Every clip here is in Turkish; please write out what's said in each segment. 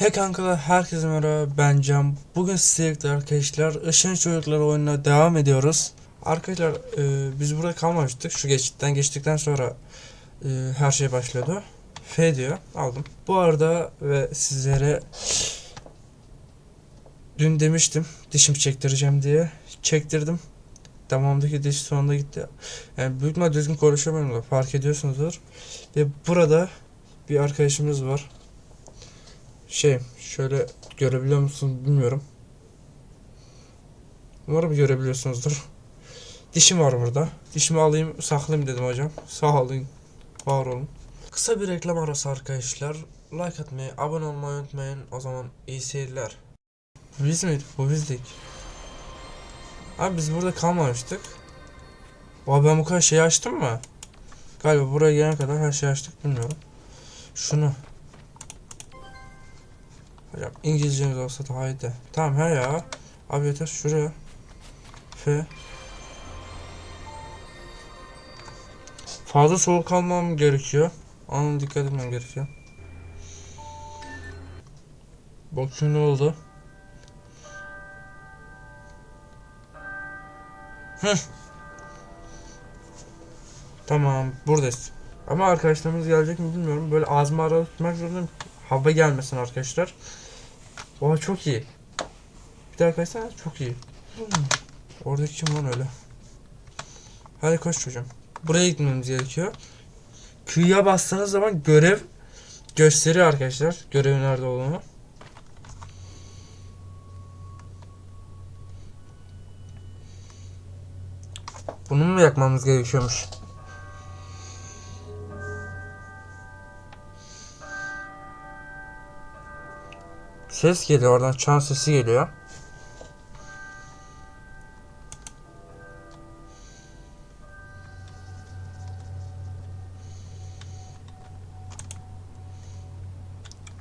Hey kankalar herkese merhaba ben Can. Bugün sizlerle arkadaşlar Işın Çocukları oyununa devam ediyoruz. Arkadaşlar e, biz burada kalmamıştık. Şu geçitten geçtikten sonra e, her şey başladı. F diyor aldım. Bu arada ve sizlere dün demiştim dişimi çektireceğim diye. Çektirdim. Damağımdaki diş sonunda gitti. Yani büyük ihtimal düzgün konuşamıyorum da fark ediyorsunuzdur. Ve burada bir arkadaşımız var. Şey şöyle görebiliyor musun bilmiyorum. Umarım görebiliyorsunuzdur. Dişim var burada. Dişimi alayım saklayayım dedim hocam. Sağ olun. Var olun. Kısa bir reklam arası arkadaşlar. Like atmayı, abone olmayı unutmayın. O zaman iyi seyirler. Biz miydik? Bu bizdik. Abi biz burada kalmamıştık. Oha ben bu kadar şeyi açtım mı? Galiba buraya gelene kadar her şeyi açtık bilmiyorum. Şunu. Hocam İngilizcemiz olsa daha iyiydi. Tamam he ya. Abi yeter şuraya. F. Fazla soğuk kalmam gerekiyor. Ona dikkat etmem gerekiyor. Bakayım ne oldu. Tamam buradayız. Ama arkadaşlarımız gelecek mi bilmiyorum. Böyle ağzımı aralı tutmak zorundayım. Hava gelmesin arkadaşlar. Oha çok iyi. Bir daha arkadaşlar çok iyi. Oradaki kim lan öyle? Hadi koş çocuğum. Buraya gitmemiz gerekiyor. Q'ya bastığınız zaman görev gösteriyor arkadaşlar. Görevin nerede olduğunu. Bunu mu yakmamız gerekiyormuş? Ses geliyor oradan çan sesi geliyor.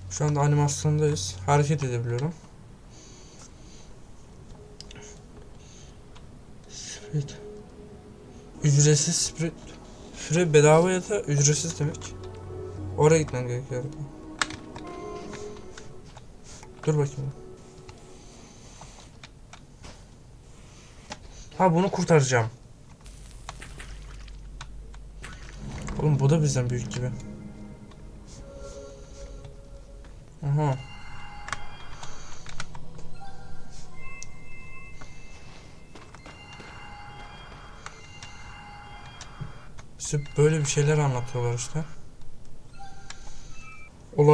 Şu anda animasyondayız. Hareket edebiliyorum. Spirit. Ücretsiz spirit. Free bedava ya da ücretsiz demek. Oraya gitmem gerekiyor. Dur bakayım. Ha bunu kurtaracağım. Oğlum bu da bizden büyük gibi. Aha. İşte böyle bir şeyler anlatıyorlar işte.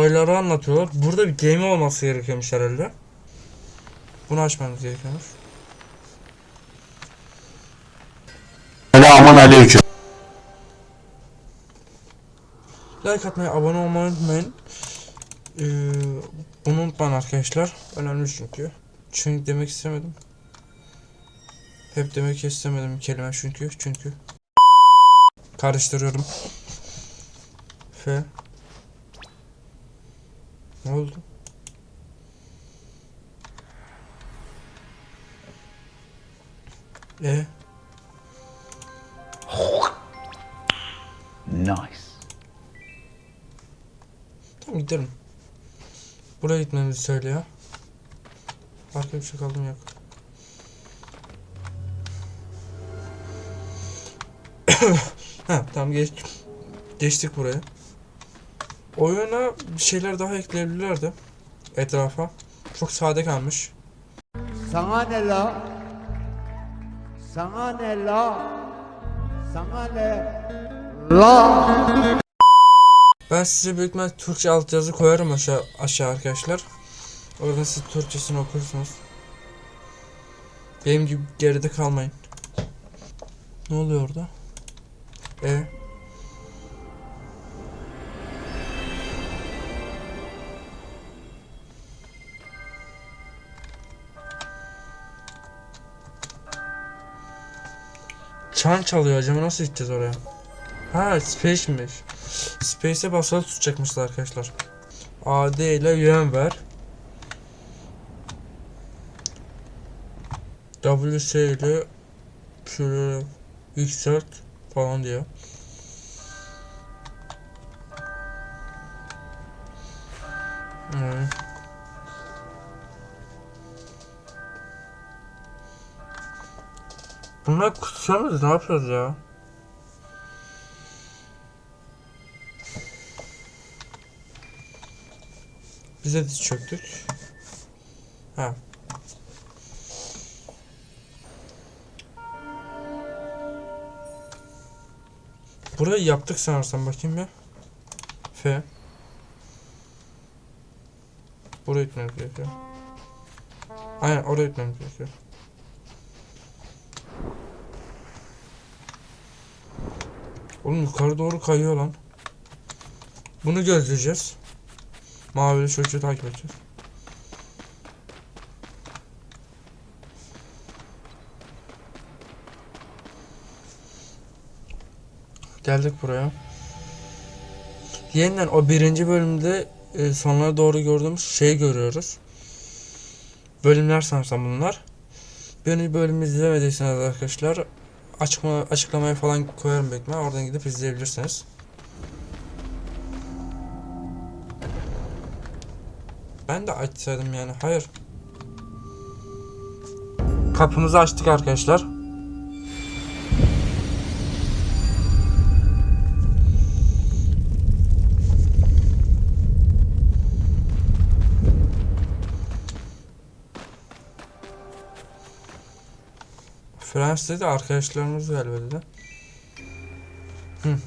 Olayları anlatıyorlar. Burada bir gemi olması gerekiyormuş herhalde. Bunu açmamız gerekiyormuş. Selamun aleyküm. Like atmayı, abone olmayı unutmayın. Ee, bunu unutmayın arkadaşlar. Önemli çünkü. Çünkü demek istemedim. Hep demek istemedim kelime çünkü. Çünkü. Karıştırıyorum. F. Ne oldu? E. Nice. Tamam gidelim. Buraya gitmemizi söylüyor. Başka bir şey kaldı mı yok. ha tamam geç geçtik buraya. Oyuna bir şeyler daha ekleyebilirlerdi. Etrafa. Çok sade kalmış. Sana ne la? Sana ne la? Sana ne? La! Ben size büyük ihtimal Türkçe altyazı koyarım aşağı, aşağı arkadaşlar. Orada siz Türkçesini okursunuz. Benim gibi geride kalmayın. Ne oluyor orada? E Çan çalıyor acaba nasıl gideceğiz oraya? Ha space'miş. Space'e basalı tutacakmışlar arkadaşlar. AD ile yön ver. WC ile şöyle yükselt falan diyor. Hmm. Bunlar muyuz? Ne yapıyoruz ya? Bize diz çöktük. Ha. Burayı yaptık sanırsam bakayım bir. F. Buraya gitmemiz gerekiyor. Aynen oraya gitmemiz gerekiyor. Oğlum yukarı doğru kayıyor lan. Bunu gözleyeceğiz. Mavili çocuğu takip edeceğiz. Geldik buraya. Yeniden o birinci bölümde e, sonlara doğru gördüğümüz şeyi görüyoruz. Bölümler sanırsam bunlar. Birinci bölümü izlemediyseniz arkadaşlar açıklama, açıklamaya falan koyarım büyük ihtimalle. Oradan gidip izleyebilirsiniz. Ben de açsaydım yani. Hayır. Kapımızı açtık arkadaşlar. Fransa'da da arkadaşlarımız galiba dedi. Hı.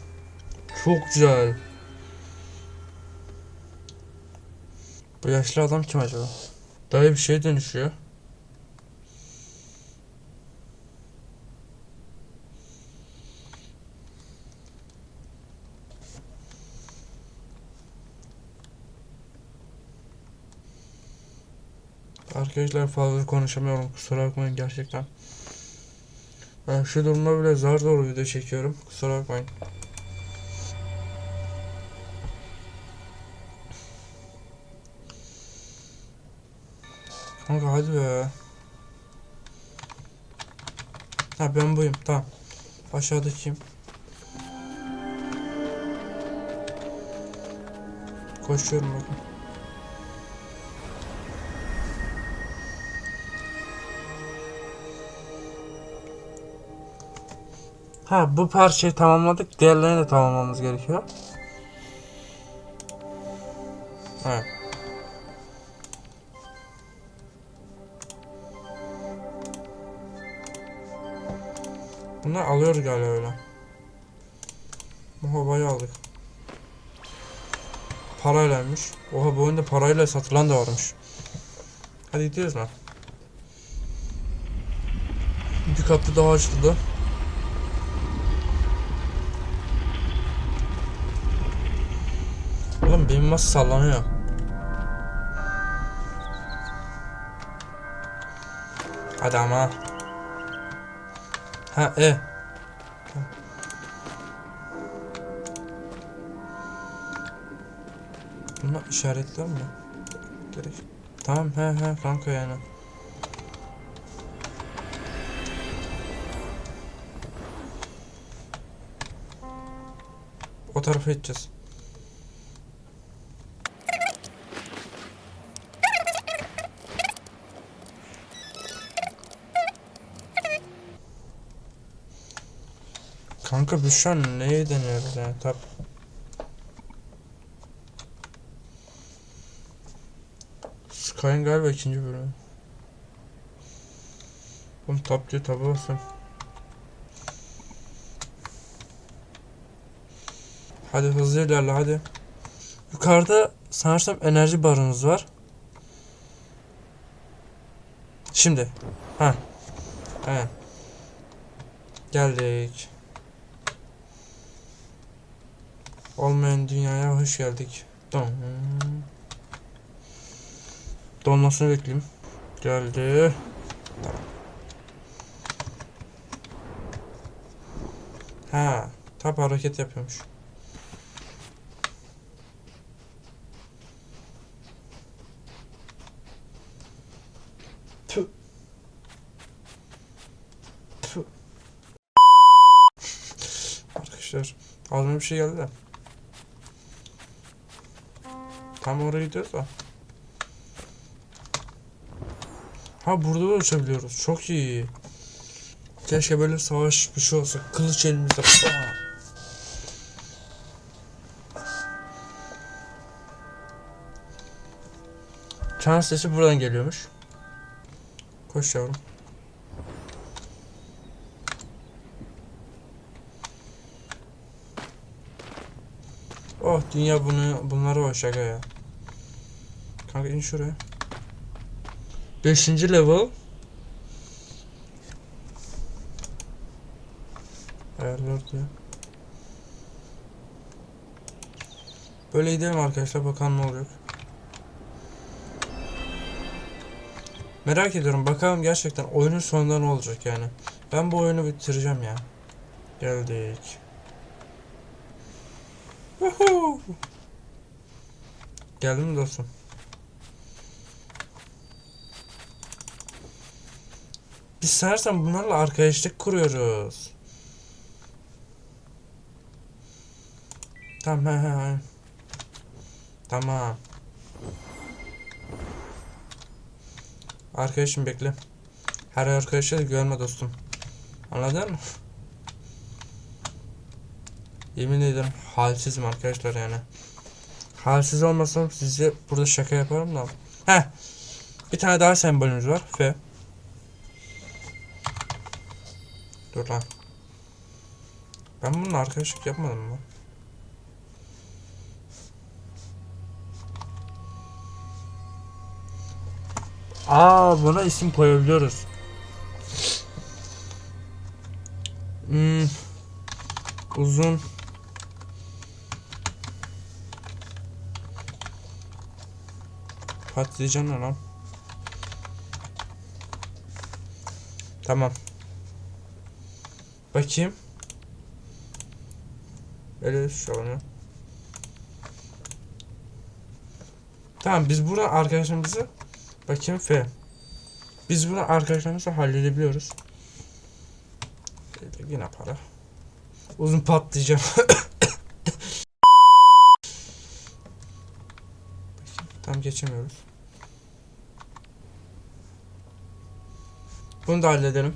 Çok güzel. Bu yaşlı adam kim acaba? Dayı bir şeye dönüşüyor. Arkadaşlar fazla konuşamıyorum kusura bakmayın gerçekten. Ben şu durumda bile zar zor video çekiyorum. Kusura bakmayın. Kanka hadi be. Ha ben buyum tamam. Aşağıdakiyim. Koşuyorum bakın. Ha bu parçayı tamamladık. Diğerlerini de tamamlamamız gerekiyor. Evet. Bunları alıyoruz galiba öyle. Oha bayağı aldık. Paraylaymış. Oha bu oyunda parayla satılan da varmış. Hadi gidiyoruz lan. Bir kapı daha açıldı. Masa sallanıyor. Hadi ama. Ha e. Bunlar işaretler mi? Gerek. Tamam he he kanka yani. O tarafa gideceğiz. Kanka biz şu an neye deniyoruz yani tab. Sky'ın galiba ikinci bölümü. Oğlum tab diyor tab'a basın. Hadi hızlı ilerle hadi. Yukarıda sanırsam enerji barınız var. Şimdi. Ha. Evet. Geldik. Olmayan dünyaya hoş geldik. Don. Donmasını bekleyeyim. Geldi. Tamam. Ha, tap hareket yapıyormuş. Tüh. Tüh. Arkadaşlar, ağzıma bir şey geldi de. Tam oraya gidiyoruz da. Ha burada da uçabiliyoruz. Çok iyi. Keşke böyle savaş bir şey olsa. Kılıç elimizde. Çan sesi buradan geliyormuş. Koş yavrum. Oh dünya bunu bunları var şaka ya. Kanka in şuraya. Beşinci level. Ayarlar diyor. Böyle gidelim arkadaşlar bakalım ne olacak. Merak ediyorum bakalım gerçekten oyunun sonunda ne olacak yani. Ben bu oyunu bitireceğim ya. Geldik. Woohoo! Geldin mi dostum? Biz sanırsam bunlarla arkadaşlık kuruyoruz. Tamam. Tamam. Arkadaşım bekle. Her arkadaşa da güvenme dostum. Anladın mı? Yemin ederim halsizim arkadaşlar yani. Halsiz olmasam size burada şaka yaparım da. Heh. Bir tane daha sembolümüz var. F. Dur lan. Ben bununla arkadaşlık yapmadım mı? Aa buna isim koyabiliyoruz. Hmm. Uzun. Patlıcan ne lan? Tamam. Bakayım. Öyle şu. Tamam biz buradan arkadaşımızı bakayım F. Biz bunu arkadaşlarımızla halledebiliyoruz. Yine para. Uzun patlayacağım. Tam geçemiyoruz. Bunu da halledelim.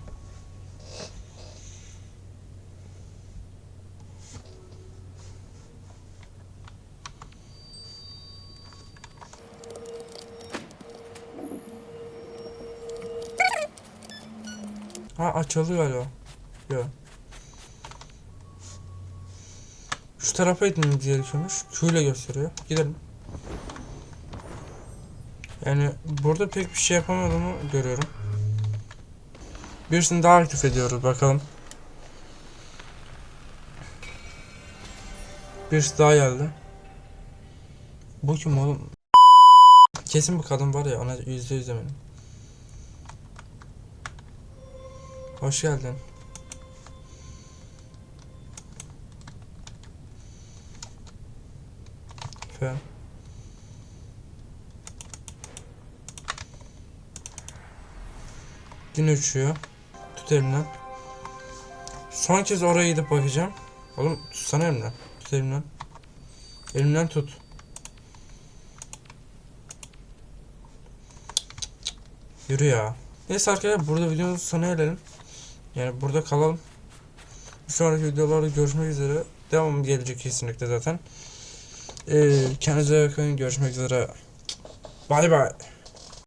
Ha açıldı galiba. Yok. Şu tarafa gitmemiz gerekiyormuş. Q ile gösteriyor. Gidelim. Yani burada pek bir şey yapamadığımı görüyorum. Birisini daha aktif ediyoruz bakalım. Birisi daha geldi. Bu kim oğlum? Kesin bu kadın var ya ona yüzde yüz eminim. Hoş geldin. Fe. Gün uçuyor. Tut elimden. Son kez oraya gidip bakacağım. Oğlum tutsana elimden. Tut elimden. Elimden tut. Yürü ya. Neyse arkadaşlar burada videonun sona erelim. Yani burada kalalım. Bir sonraki videolarda görüşmek üzere. Devamı gelecek kesinlikle zaten. Ee, kendinize bakın. Görüşmek üzere. Bay bay.